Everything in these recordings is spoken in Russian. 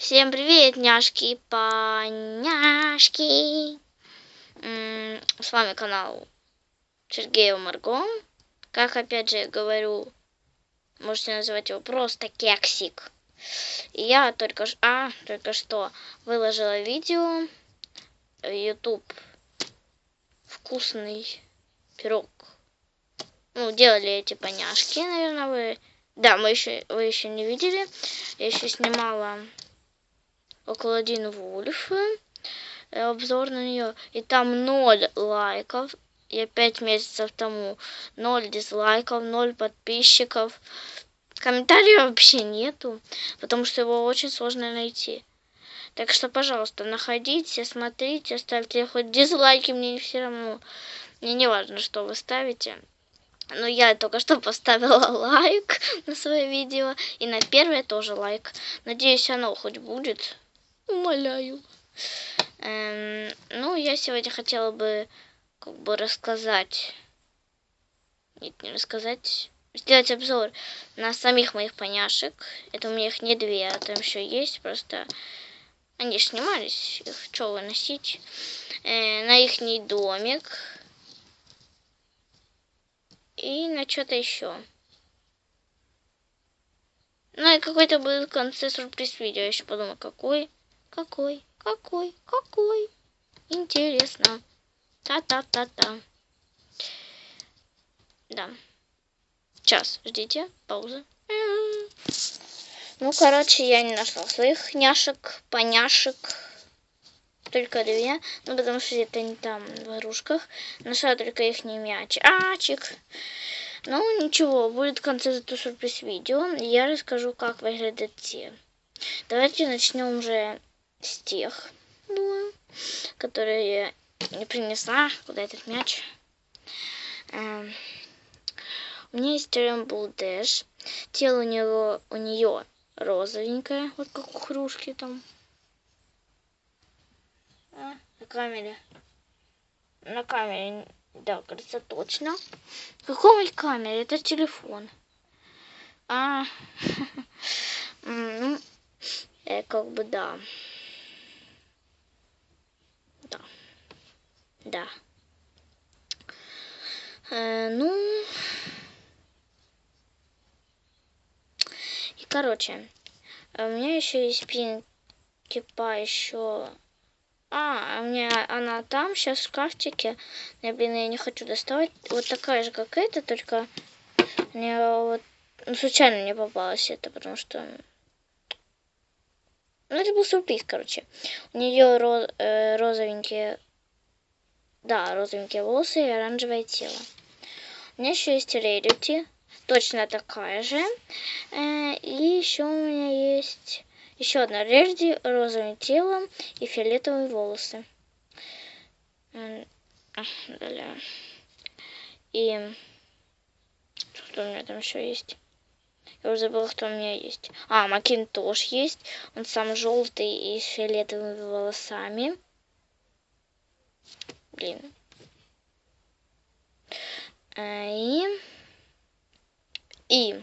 Всем привет, няшки и поняшки! С вами канал Сергея Марго. Как опять же говорю, можете называть его просто Кексик. И я только, а, только что выложила видео в YouTube вкусный пирог. Ну, делали эти поняшки, наверное, вы. Да, мы еще, вы еще не видели. Я еще снимала около один Вульф э, обзор на нее. И там ноль лайков. Я пять месяцев тому ноль дизлайков, ноль подписчиков. Комментариев вообще нету, потому что его очень сложно найти. Так что, пожалуйста, находите, смотрите, ставьте хоть дизлайки, мне все равно. Мне не важно, что вы ставите. Но я только что поставила лайк на свое видео. И на первое тоже лайк. Надеюсь, оно хоть будет. Умоляю. Эм, ну, я сегодня хотела бы как бы рассказать. Нет, не рассказать. Сделать обзор на самих моих поняшек. Это у меня их не две, а там еще есть. Просто они снимались. Их что выносить? Э, на их домик. И на что-то еще. Ну и какой-то будет в конце сюрприз видео. Я еще подумаю, какой, какой, какой, какой. Интересно. Та-та-та-та. Да. Сейчас, ждите, пауза. Ну, короче, я не нашла своих няшек, поняшек. Только две. Ну, потому что это не там в игрушках. Нашла только их не мяч. Ачик. Ну, ничего, будет в конце зато сюрприз видео. Я расскажу, как выглядят те. Давайте начнем уже с тех, думаю, которые я не принесла. Куда этот мяч? Эм, У меня есть Rainbow Dash. Тело у него у нее розовенькое, вот как у хрушки там. А, на камере. На камере, да, кажется, точно. В каком камере? Это телефон. А, ну, как бы. Да. Да. Э, ну, и короче, а у меня еще есть Пинки Пай еще а, а у меня она там, сейчас в шкафчике. Я, блин, я не хочу доставать. Вот такая же, как эта, только мне вот ну, случайно не попалась это, потому что... Ну, это был сюрприз, короче. У нее ро э, розовенькие... Да, розовенькие волосы и оранжевое тело. У меня еще есть Рерити, точно такая же. И еще у меня есть еще одна Рерди, розовым телом и фиолетовые волосы. Далее. И что у меня там еще есть? Я уже забыла, кто у меня есть. А, Макинтош есть. Он сам желтый и с фиолетовыми волосами. Блин. А, И... И...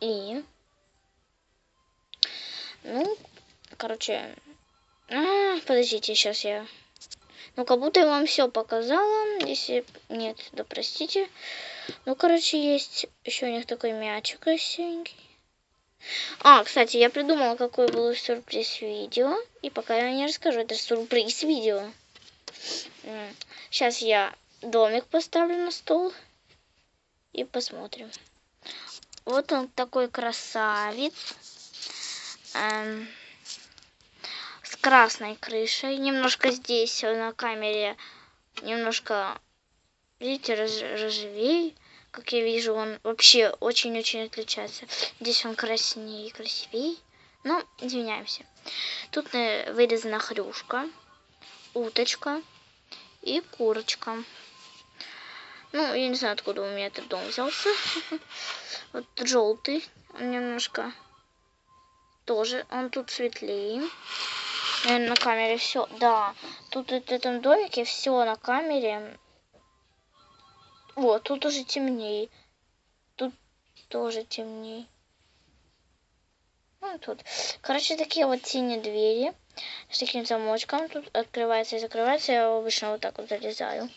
И... Ну, короче... А, подождите, сейчас я... Ну, как будто я вам все показала. Если нет, да простите. Ну, короче, есть еще у них такой мячик красивенький. А, кстати, я придумала, какой был сюрприз видео. И пока я не расскажу, это сюрприз видео. Сейчас я домик поставлю на стол. И посмотрим. Вот он такой красавец. Эм, с красной крышей. Немножко здесь на камере немножко, видите, розовей. Как я вижу, он вообще очень-очень отличается. Здесь он краснее и красивей. Ну, извиняемся. Тут э, вырезана хрюшка, уточка и курочка. Ну, я не знаю, откуда у меня этот дом взялся. Вот желтый, немножко тоже, он тут светлее. Наверное, на камере все, да. Тут в этом домике все на камере. Вот, тут уже темнее. Тут тоже темнее. Ну, тут. Короче, такие вот синие двери с таким замочком. Тут открывается и закрывается. Я обычно вот так вот залезаю.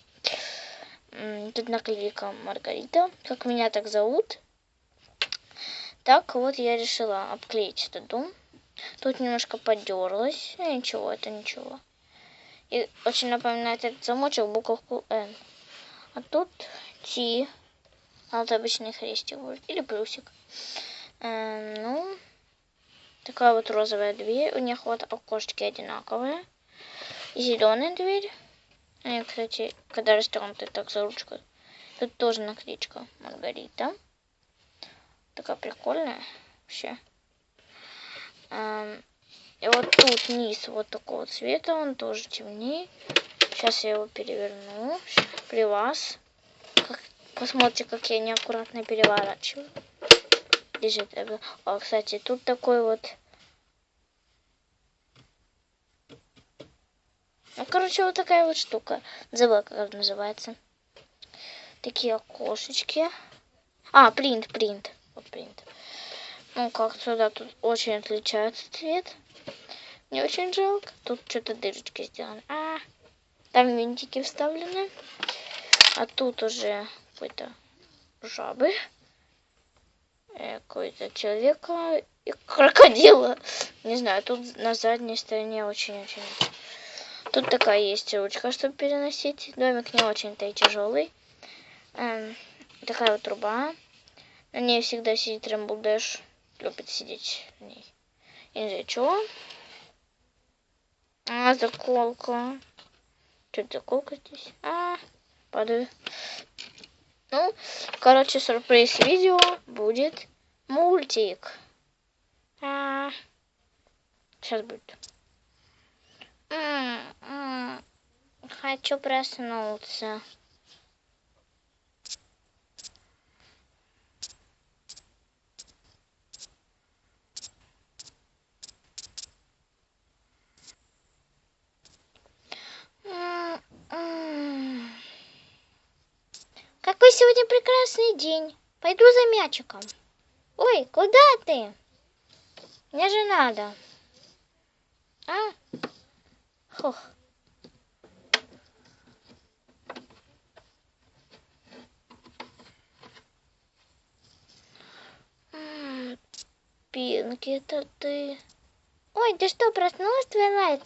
Тут наклейка Маргарита. Как меня так зовут. Так вот я решила обклеить этот дом. Тут немножко подерлась. Ну, ничего, это ничего. И очень напоминает этот замочек буковку N. А тут T. А вот обычный хрестик будет. Или плюсик. Эм, ну, такая вот розовая дверь. У них вот окошечки одинаковые. И зеленая дверь. И, кстати, когда растянуты так за ручку. Тут тоже наклеечка Маргарита. Такая прикольная вообще. И вот тут низ вот такого цвета, он тоже темнее. Сейчас я его переверну при вас. Как, посмотрите, как я неаккуратно переворачиваю. Лежит. А, кстати, тут такой вот... Ну, короче, вот такая вот штука. Забыла, как это называется. Такие окошечки. А, принт, принт. Вот принт. Ну, как сюда тут очень отличается цвет. Не очень жалко. Тут что-то дырочки сделаны. А, там винтики вставлены. А тут уже какой-то жабы. Э, какой-то человека и крокодила. Не знаю, тут на задней стороне очень-очень... Тут такая есть ручка, чтобы переносить. Домик не очень-то и тяжелый. Эм, такая вот труба. На ней всегда сидит Рэмблдэш. Любит сидеть в ней. И не знаю, чего. А, заколка. Что заколка здесь? А, падаю. Ну, короче, сюрприз видео будет мультик. А, сейчас будет. М -м -м. Хочу проснуться. Какой сегодня прекрасный день. Пойду за мячиком. Ой, куда ты? Мне же надо. А? Хух. Пинки, это ты. Ой, ты что, проснулась, Твайлайт?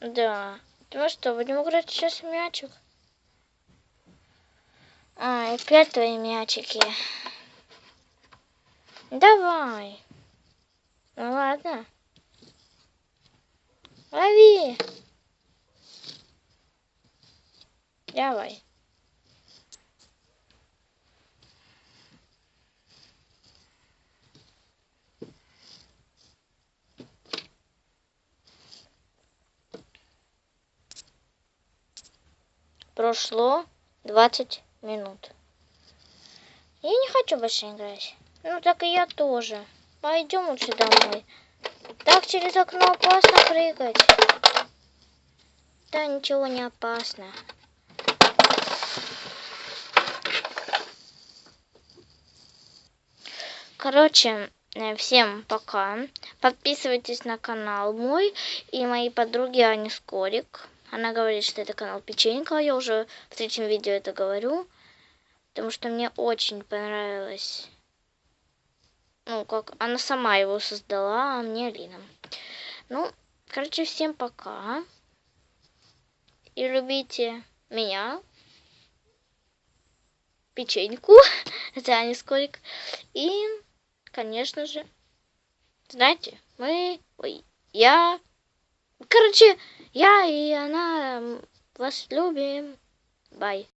Да. Ну что, будем играть сейчас в мячик? А, опять твои мячики. Давай. Ну ладно. Лови. Давай. Прошло двадцать минут. Я не хочу больше играть. Ну так и я тоже. Пойдем лучше домой. Так через окно опасно прыгать. Да ничего не опасно. Короче, э, всем пока. Подписывайтесь на канал мой и моей подруги Ани Скорик. Она говорит, что это канал Печенька. Я уже в третьем видео это говорю. Потому что мне очень понравилось. Ну, как она сама его создала, а мне Алина. Ну, короче, всем пока. И любите меня. Печеньку. Это Аня Скорик. И, конечно же, знаете, мы... Ой, я... Короче, я и она вас любим. Бай.